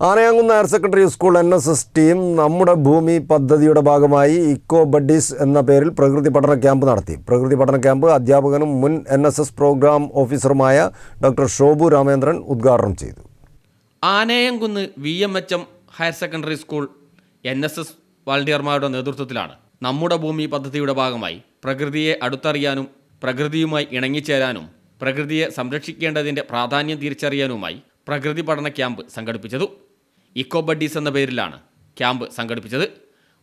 Anayamkunnu higher secondary school N S S team നമ്മുടെ ഭൂമി പദ്ധതിയുടെ ഭാഗമായി ഇക്കോ ബഡ്ഡീസ് എന്ന പേരിൽ പ്രകൃതി പഠന ക്യാമ്പ് നടത്തി. പ്രകൃതി പഠന ക്യാമ്പ് അധ്യാപകനും മുൻ എൻ എസ് എസ് പ്രോഗ്രാം ഓഫീസറുമായ ഡോക്ടർ ഷോബു രാമേന്ദ്രൻ ഉദ്ഘാടനം ചെയ്തു. Anayamkunnu V M H M higher secondary school N S S വാളണ്ടിയർമാരുടെ നേതൃത്വത്തിലാണ് നമ്മുടെ ഭൂമി പദ്ധതിയുടെ ഭാഗമായി പ്രകൃതിയെ അടുത്തറിയാനും പ്രകൃതിയുമായി ഇണങ്ങിച്ചേരാനും പ്രകൃതിയെ സംരക്ഷിക്കേണ്ടതിന്റെ പ്രാധാന്യം തിരിച്ചറിയാനുമായി പ്രകൃതി പഠന ക്യാമ്പ് സംഘടിപ്പിച്ചത്. ഇക്കോ ബഡ്ഡീസ് എന്ന പേരിലാണ് ക്യാമ്പ് സംഘടിപ്പിച്ചത്.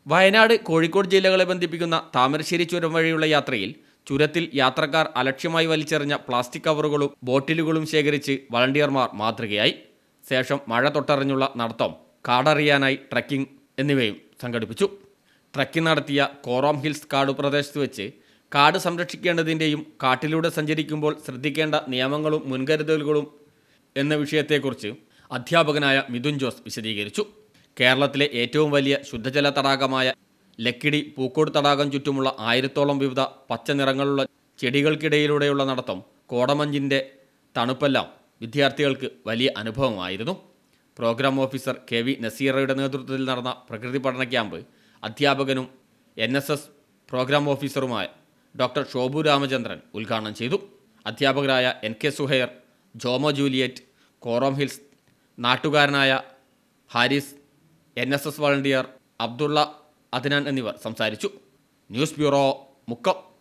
വയനാട് കോഴിക്കോട് ജില്ലകളെ ബന്ധിപ്പിക്കുന്ന താമരശ്ശേരി ചുരം വഴിയുള്ള യാത്രയിൽ ചുരത്തിൽ യാത്രക്കാർ അലക്ഷ്യമായി വലിച്ചെറിഞ്ഞ പ്ലാസ്റ്റിക് കവറുകളും ബോട്ടിലുകളും ശേഖരിച്ച് വളണ്ടിയർമാർ മാതൃകയായി. ശേഷം മഴ തൊട്ടറിഞ്ഞുള്ള നടത്തം കാടറിയാനായി ട്രക്കിംഗ് എന്നിവയും സംഘടിപ്പിച്ചു. ട്രക്കിംഗ് നടത്തിയ കോറോം ഹിൽസ് കാട് പ്രദേശത്ത് വെച്ച് കാട് സംരക്ഷിക്കേണ്ടതിന്റെയും കാട്ടിലൂടെ സഞ്ചരിക്കുമ്പോൾ ശ്രദ്ധിക്കേണ്ട നിയമങ്ങളും മുൻകരുതലുകളും എന്ന വിഷയത്തെക്കുറിച്ച് അധ്യാപകനായ മിഥുൻ ജോസ് വിശദീകരിച്ചു. കേരളത്തിലെ ഏറ്റവും വലിയ ശുദ്ധജല തടാകമായ ലക്കിടി പൂക്കോട് തടാകം ചുറ്റുമുള്ള ആയിരത്തോളം വിവിധ പച്ച നിറങ്ങളുള്ള ചെടികൾക്കിടയിലൂടെയുള്ള നടത്തം കോടമഞ്ഞിന്റെ തണുപ്പെല്ലാം വിദ്യാർത്ഥികൾക്ക് വലിയ അനുഭവമായിരുന്നു. പ്രോഗ്രാം ഓഫീസർ കെ വി നസീറയുടെ നേതൃത്വത്തിൽ നടന്ന പ്രകൃതി പഠന ക്യാമ്പ് അധ്യാപകനും എൻ എസ് എസ് പ്രോഗ്രാം ഓഫീസറുമായ ഡോക്ടർ ഷോഭു രാമചന്ദ്രൻ ഉദ്ഘാടനം ചെയ്തു. അധ്യാപകരായ N K Suhair Jomo Juliet Korom Hills നാട്ടുകാരനായ Haris N S S volunteer Abdullah Adnan എന്നിവർ സംസാരിച്ചു. News bureau Mukkam.